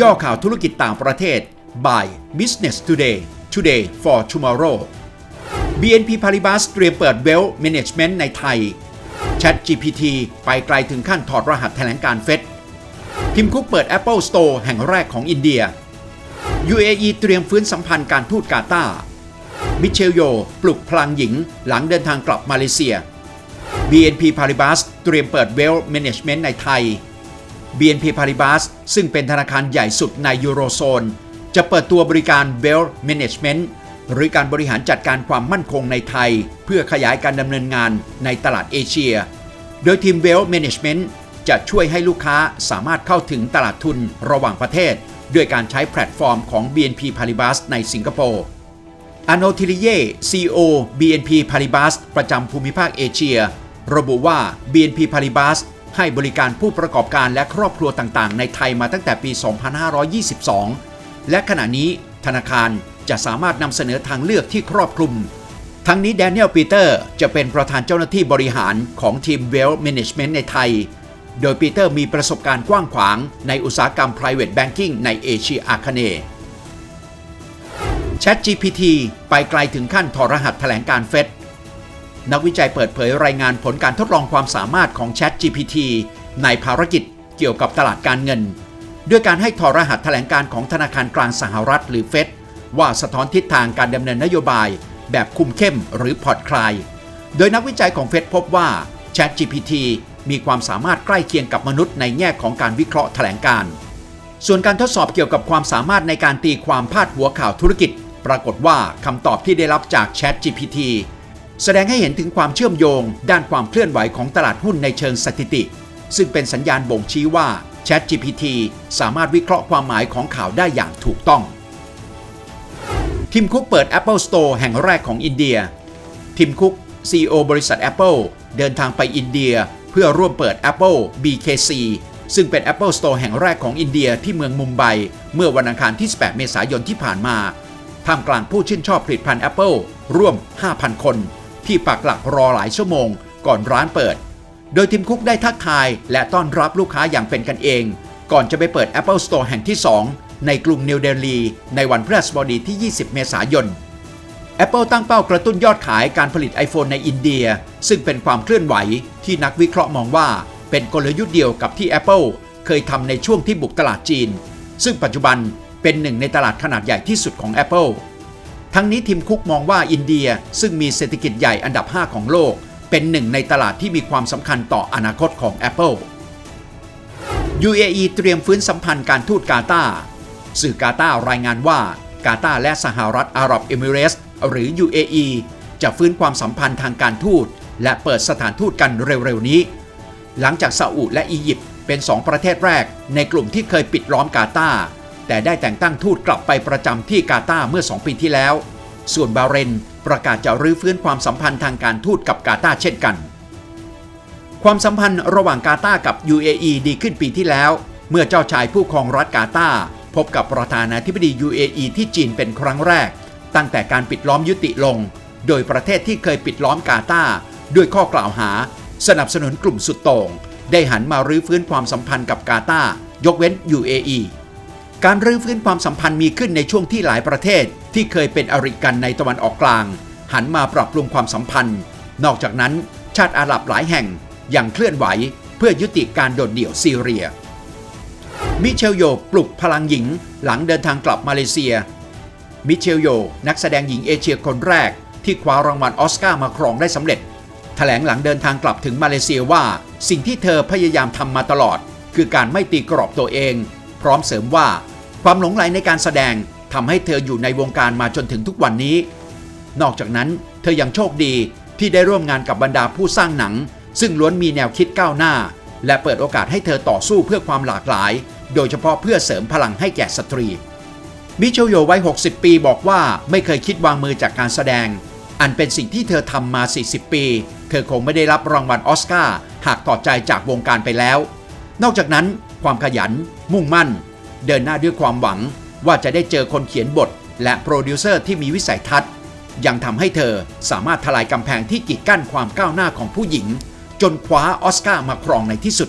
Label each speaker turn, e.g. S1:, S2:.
S1: ย่อข่าวธุรกิจต่างประเทศ by Business Today Today for Tomorrow BNP Paribas เตรียมเปิด Wealth Management ในไทย ChatGPT ไปไกลถึงขั้นถอดรหัสแถลงการเฟดทิมคุกเปิด Apple Store แห่งแรกของอินเดีย UAE เตรียมฟื้นสัมพันธ์การทูตกาตาร์มิเชลโย ปลุกพลังหญิงหลังเดินทางกลับมาเลเซีย BNP Paribas เตรียมเปิด Wealth Management ในไทย BNP Paribas ซึ่งเป็นธนาคารใหญ่สุดในยูโรโซน จะเปิดตัวบริการ Wealth Management หรือการบริหารจัดการความมั่นคงในไทย เพื่อขยายการดำเนินงานในตลาดเอเชีย โดยทีม Wealth Management จะช่วยให้ลูกค้าสามารถเข้าถึงตลาดทุนระหว่างประเทศ ด้วยการใช้แพลตฟอร์มของ BNP Paribas ในสิงคโปร์อโนทิลิเย่ CEO BNP Paribas ประจำภูมิภาคเอเชีย ระบุว่า BNP Paribas ให้บริการผู้ประกอบการและครอบครัวต่างๆ ในไทยมาตั้งแต่ปี 2522 และขณะนี้ธนาคารจะสามารถนำเสนอทางเลือกที่ครอบคลุม ทั้งนี้แดเนียลปีเตอร์จะเป็นประธานเจ้าหน้าที่บริหารของทีม Wealth Management ในไทย โดยปีเตอร์มีประสบการณ์กว้างขวางในอุตสาหกรรม private banking ในเอเชียอาคเนย์ ChatGPT ไปไกลถึงขั้นถอดรหัสแถลงการเฟด นักวิจัยเปิดเผยรายงานผลการทดลองความสามารถของ ChatGPT ในภารกิจเกี่ยวกับตลาดการเงิน ด้วยการให้ถอรหัสแถลงการของธนาคารกลางสหรัฐหรือเฟดว่าสะท้อนทิศทางการดำเนินนโยบาย แบบคุมเข้มหรือผ่อนคลาย โดยนักวิจัยของเฟดพบว่า ChatGPT มีความสามารถใกล้เคียงกับมนุษย์ในแง่ของการวิเคราะห์แถลงการ ส่วนการทดสอบเกี่ยวกับความสามารถในการตีความพาดหัวข่าวธุรกิจ ปรากฏว่าคำตอบที่ได้รับจาก ChatGPT แสดงให้เห็นถึงความเชื่อมโยง ด้านความเคลื่อนไหวของตลาดหุ้นในเชิงสถิติ ซึ่งเป็นสัญญาณบ่งชี้ว่า ChatGPT สามารถวิเคราะห์ความหมายของข่าวได้อย่างถูกต้อง ทิมคุกเปิด Apple Store แห่งแรกของอินเดีย ทิมคุก CEO บริษัท Apple เดินทางไปอินเดีย เพื่อร่วมเปิด Apple BKC ซึ่งเป็น Apple Store แห่งแรกของอินเดียที่เมืองมุมไบ เมื่อวันอังคารที่ 18 เมษายนที่ผ่านมา ท่ามกลางผู้ชื่นชอบผลิตภัณฑ์ Apple ร่วม 5,000 คน ที่ปักหลักรอหลายชั่วโมง ก่อนร้านเปิด โดยทิมคุกได้ทักทายและต้อนรับลูกค้าอย่างเป็นกันเอง ก่อนจะไปเปิด Apple Store แห่งที่ 2 ในกรุงนิวเดลีในวันพฤหัสบดีที่ 20 เมษายน Apple ตั้งเป้ากระตุ้นยอดขายการผลิต iPhone ในอินเดีย ซึ่งเป็นความเคลื่อนไหวที่นักวิเคราะห์มองว่า เป็นกลยุทธ์เดียวกับที่ Apple เคยทำในช่วงที่บุกตลาดจีน ซึ่งปัจจุบันเป็นหนึ่งในตลาดขนาดใหญ่ที่สุดของ Apple ทั้งนี้ทีมคุกมองว่าอินเดียซึ่งมีเศรษฐกิจใหญ่อันดับ 5 ของโลก เป็นหนึ่งในตลาดที่มีความสำคัญต่ออนาคตของ Apple UAE เตรียมฟื้นสัมพันธ์การทูตกาตาร์สื่อกาตารายงานว่ากาตาและสหรัฐอาหรับเอมิเรตส์หรือ UAE จะฟื้นความสัมพันธ์ทางการทูต และเปิดสถานทูตกันเร็วๆนี้ หลังจากซาอุและอียิปต์เป็น 2 ประเทศแรกในกลุ่มที่เคยปิดล้อมกาตาร์ แต่ได้แต่งตั้งทูตกลับไปประจำที่กาตาร์เมื่อ 2 ปีที่แล้ว ส่วนบาเรนประกาศจะรื้อฟื้นความสัมพันธ์ทางการทูตกับกาตาร์เช่นกัน ความสัมพันธ์ระหว่างกาตาร์กับ UAE ดีขึ้นปีที่แล้ว เมื่อเจ้าชายผู้ครองรัฐกาตาร์พบกับประธานาธิบดี UAE ที่จีนเป็นครั้งแรก ตั้งแต่การปิดล้อมยุติลง โดยประเทศที่เคยปิดล้อมกาตาร์ด้วยข้อกล่าวหา สนับสนุนกลุ่มสุดโต่งได้หันมารื้อฟื้นความสัมพันธ์กับกาตาร์ยกเว้น UAE การรื้อฟื้นความสัมพันธ์มีขึ้นในช่วงที่หลายประเทศ ที่เคยเป็นอริกันในตะวันออกกลาง หันมาปรับปรุงความสัมพันธ์ นอกจากนั้น ชาติอาหรับหลายแห่งยังเคลื่อนไหวเพื่อยุติการโดดเดี่ยวซีเรีย มิเชลโยปลุกพลังหญิงหลังเดินทางกลับมาเลเซีย มิเชลโย นักแสดงหญิงเอเชียคนแรก ที่คว้ารางวัลออสการ์มาครองได้สำเร็จ แถลงหลังเดินทางกลับถึงมาเลเซียว่า สิ่งที่เธอพยายามทำมาตลอด คือการไม่ตีกรอบตัวเอง พร้อมเสริมว่า ความหลงไหลในการแสดงทำให้เธออยู่ในวงการมาจนถึงทุกวันนี้ นอกจากนั้นเธอยังโชคดีที่ได้ร่วมงานกับบรรดาผู้สร้างหนัง ซึ่งล้วนมีแนวคิดก้าวหน้า และเปิดโอกาสให้เธอต่อสู้เพื่อความหลากหลาย โดยเฉพาะเพื่อเสริมพลังให้แก่สตรี มิเชลโยวัย 60 ปีบอกว่าไม่เคยคิดวางมือจากการแสดง อันเป็นสิ่งที่เธอทำมา 40 ปี เธอคงไม่ได้รับรางวัลออสการ์หากถอใจจากวงการไปแล้ว นอกจากนั้น ความขยัน มุ่งมั่น เดินหน้าด้วยความหวังว่าจะได้เจอคนเขียนบท และโปรดิวเซอร์ที่มีวิสัยทัศน์ ยังทำให้เธอสามารถทลายกำแพงที่กีดกั้นความก้าวหน้าของผู้หญิง จนคว้าออสการ์มาครองในที่สุด